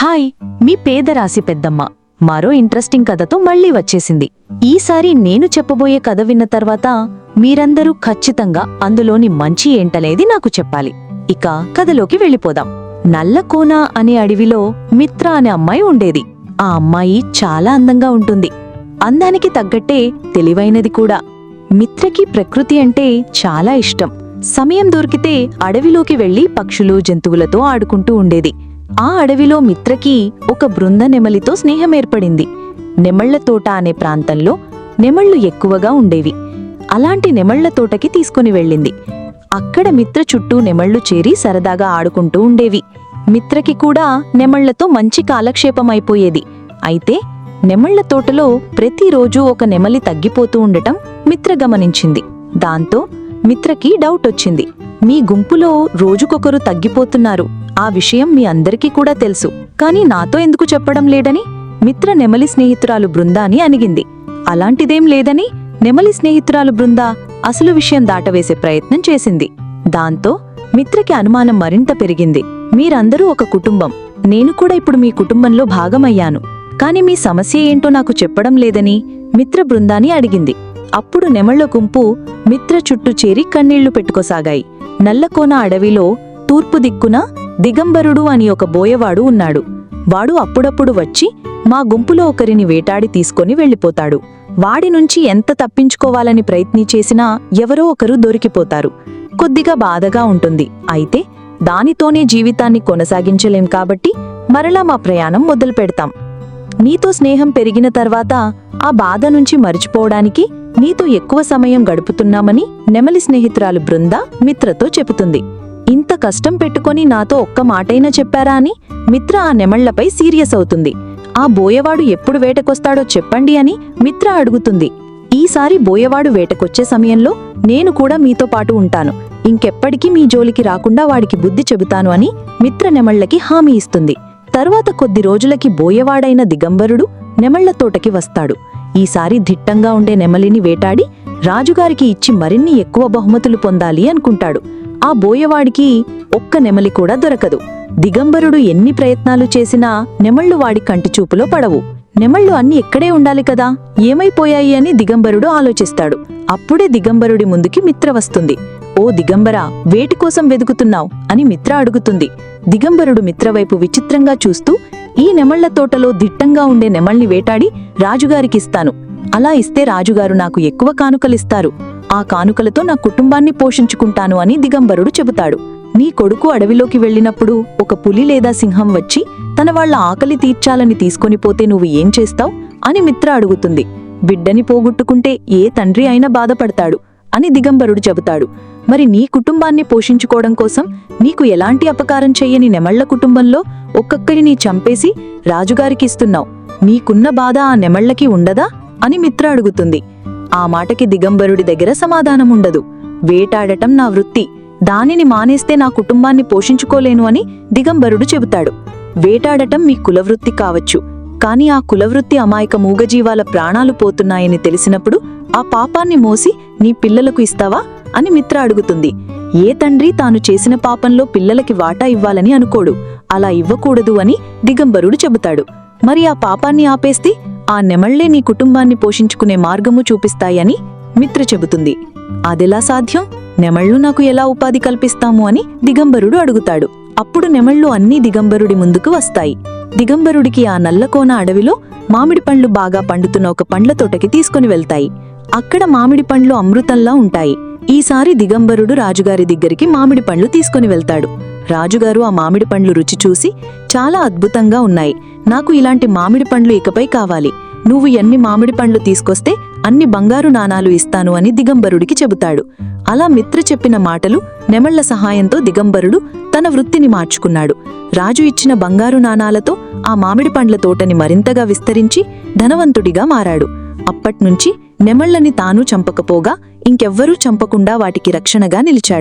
Hi మీ పేదరాశి పెద్దమ్మ. మరో interesting కథతో మళ్ళీ వచ్చేసింది. ఈసారి నేను చెప్పబోయే కథ విన్న తర్వాత మీరందరూ ఖచ్చితంగా అందులోని మంచి ఏంటనేది నాకు చెప్పాలి. ఇక కథలోకి వెళ్ళిపోదాం. నల్లకోన అనే అడవిలో మిత్ర అనే అమ్మాయి ఉండేది. ఆ అమ్మాయి చాలా అందంగా ఉంటుంది. అందానికి తగ్గట్టే తెలివైనది కూడా. మిత్రకి ప్రకృతి అంటే చాలా ఇష్టం. సమయం దొరికితే అడవిలోకి వెళ్ళి పక్షులు జంతువులతో ఆడుకుంటూ ఉండేది. ఆ అడవిలో మిత్రకి ఒక బృంద నెమలితో స్నేహం ఏర్పడింది. నెమళ్ళ తోట అనే ప్రాంతంలో నెమళ్ళు ఎక్కువగా ఉండేవి. అలాంటి నెమళ్ళ తోటకి తీసుకుని వెళ్ళింది. అక్కడ మిత్ర చుట్టూ నెమళ్ళు చేరి సరదాగా ఆడుకుంటూ ఉండేవి. మిత్రకి కూడా నెమళ్ళతో మంచి కాలక్షేపం అయిపోయేది అయితే నెమళ్ళ తోటలో ప్రతిరోజూ ఒక నెమలి తగ్గిపోతూ ఉండటం మిత్ర గమనించింది. దాంతో మిత్రకి డౌట్ వచ్చింది మీ గుంపులో రోజుకొకరు తగ్గిపోతున్నారు. ఆ విషయం మీ అందరికీ కూడా తెలుసు. కానీ నాతో ఎందుకు చెప్పడం లేడని మిత్ర నెమలి స్నేహితురాలు బృందాని అనిగింది. అలాంటిదేం లేదని? నెమలి స్నేహితురాలు బృందా అసలు విషయం దాటవేసే ప్రయత్నం చేసింది. దాంతో మిత్రకి అనుమానం మరింత పెరిగింది. మీరందరూ ఒక కుటుంబం. నేను కూడా ఇప్పుడు మీ కుటుంబంలో భాగమయ్యాను. కాని మీ సమస్య ఏంటో నాకు చెప్పడం లేదని మిత్ర బృందాని అడిగింది. అప్పుడు నెమళ్ళ గుంపు మిత్ర చుట్టూ చేరి కన్నీళ్ళు పెట్టుకోసాగాయి. నల్లకోన అడవిలో తూర్పు దిక్కున దిగంబరుడు అని ఒక బోయవాడు ఉన్నాడు. వాడు అప్పుడప్పుడు వచ్చి మా గుంపులో ఒకరిని వేటాడి తీసుకొని వెళ్ళిపోతాడు. వాడి నుంచి ఎంత తప్పించుకోవాలని ప్రయత్ని చేసినా ఎవరో ఒకరు దొరికిపోతారు. కొద్దిగా బాధగా ఉంటుంది. అయితే దానితోనే జీవితాన్ని కొనసాగించలేం కాబట్టి మరలా మా ప్రయాణం మొదలు పెడతాం. నీతో స్నేహం పెరిగిన తర్వాత ఆ బాధ నుంచి మరిచిపోవడానికి నీతో ఎక్కువ సమయం గడుపుతున్నామని నెమలి స్నేహితురాలు బృంద మిత్రతో చెబుతుంది. ఇంత కష్టం పెట్టుకొని నాతో ఒక్క మాటైనా చెప్పారా అని మిత్ర ఆ నెమళ్ళపై సీరియస్ అవుతుంది. ఆ బోయవాడు ఎప్పుడు వేటకొస్తాడో చెప్పండి అని మిత్ర అడుగుతుంది. ఈసారి బోయవాడు వేటకొచ్చే సమయంలో నేను కూడా మీతో పాటు ఉంటాను. ఇంకెప్పటికీ మీ జోలికి రాకుండా వాడికి బుద్ధి చెబుతాను అని మిత్ర నెమళ్ళకి హామీ ఇస్తుంది. తరువాత కొద్ది రోజులకి బోయవాడైన దిగంబరుడు నెమళ్ళ తోటకి వస్తాడు. ఈసారి దిట్టంగా ఉండే నెమలిని వేటాడి రాజుగారికి ఇచ్చి మరిన్ని ఎక్కువ బహుమతులు పొందాలి అనుకుంటాడు. ఆ బోయవాడికి ఒక్క నెమలి కూడా దొరకదు. దిగంబరుడు ఎన్ని ప్రయత్నాలు చేసినా నెమళ్ళు వాడి కంటిచూపులో పడవు. నెమళ్ళు అన్ని ఎక్కడే ఉండాలి కదా? ఏమైపోయాయి అని దిగంబరుడు ఆలోచిస్తాడు. అప్పుడే దిగంబరుడి ముందుకి మిత్ర వస్తుంది. ఓ దిగంబరా వేటి కోసం వెదుకుతున్నావ్? అని మిత్ర అడుగుతుంది. దిగంబరుడు మిత్రవైపు విచిత్రంగా చూస్తూ ఈ నెమళ్ళ తోటలో దిట్టంగా ఉండే నెమల్ని వేటాడి రాజుగారికిస్తాను. అలా ఇస్తే రాజుగారు నాకు ఎక్కువ కానుకలిస్తారు. ఆ కానుకలతో నా కుటుంబాన్ని పోషించుకుంటాను అని దిగంబరుడు చెబుతాడు. నీ కొడుకు అడవిలోకి వెళ్ళినప్పుడు ఒక పులి లేదా సింహం వచ్చి తన వాళ్ళ ఆకలి తీర్చాలని తీసుకొనిపోతే నువ్వు ఏం చేస్తావ్? అని మిత్ర అడుగుతుంది. బిడ్డని పోగొట్టుకుంటే ఏ తండ్రి అయినా బాధపడతాడు అని దిగంబరుడు చెబుతాడు. మరి నీ కుటుంబాన్ని పోషించుకోవడం కోసం నీకు ఎలాంటి అపకారం చెయ్యని నెమళ్ళ కుటుంబంలో ఒక్కొక్కరిని చంపేసి రాజుగారికిస్తున్నావు నీకున్న బాధ ఆ నెమళ్ళకి ఉండదా? అని మిత్ర అడుగుతుంది. ఆ మాటకి దిగంబరుడి దగ్గర సమాధానముండదు. వేటాడటం నా వృత్తి. దానిని మానేస్తే నా కుటుంబాన్ని పోషించుకోలేను అని దిగంబరుడు చెబుతాడు. వేటాడటం మీ కులవృత్తి కావచ్చు. కాని ఆ కులవృత్తి అమాయక మూగజీవాల ప్రాణాలు పోతున్నాయని తెలిసినప్పుడు ఆ పాపాన్ని మోసి నీ పిల్లలకు ఇస్తావా? అని మిత్ర అడుగుతుంది. ఏ తండ్రి తాను చేసిన పాపంలో పిల్లలకి వాటా ఇవ్వాలని అనుకోడు. అలా ఇవ్వకూడదు అని దిగంబరుడు చెబుతాడు. మరి ఆ పాపాన్ని ఆపేస్తే? ఆ నెమళ్ళే నీ కుటుంబాన్ని పోషించుకునే మార్గము చూపిస్తాయని మిత్ర చెబుతుంది. అదెలా సాధ్యం? నెమళ్ళు నాకు ఎలా ఉపాధి కల్పిస్తాము అని దిగంబరుడు అడుగుతాడు. అప్పుడు నెమళ్ళు అన్నీ దిగంబరుడి ముందుకు వస్తాయి. దిగంబరుడికి ఆ నల్లకోన అడవిలో మామిడి పండ్లు బాగా పండుతున్న ఒక పండ్ల తోటకి తీసుకుని వెళ్తాయి. అక్కడ మామిడి పండ్లు అమృతంలా ఉంటాయి. ఈసారి దిగంబరుడు రాజుగారి దగ్గరికి మామిడి పండ్లు తీసుకుని వెళ్తాడు. రాజుగారు ఆ మామిడి పండ్లు రుచి చూసి చాలా అద్భుతంగా ఉన్నాయి. నాకు ఇలాంటి మామిడి పండ్లు ఇకపై కావాలి. నువ్వు ఎన్ని మామిడి పండ్లు తీసుకొస్తే అన్ని బంగారు నాణాలు ఇస్తాను అని దిగంబరుడికి చెబుతాడు. అలా మిత్ర చెప్పిన మాటలు నెమళ్ళ సహాయంతో దిగంబరుడు తన వృత్తిని మార్చుకున్నాడు. రాజు ఇచ్చిన బంగారు నాణాలతో ఆ మామిడి పండ్ల తోటని మరింతగా విస్తరించి ధనవంతుడిగా మారాడు. అప్పట్నుంచి నెమళ్ళని తాను చంపకపోగా ఇంకెవ్వరూ చంపకుండా వాటికి రక్షణగా నిలిచాడు.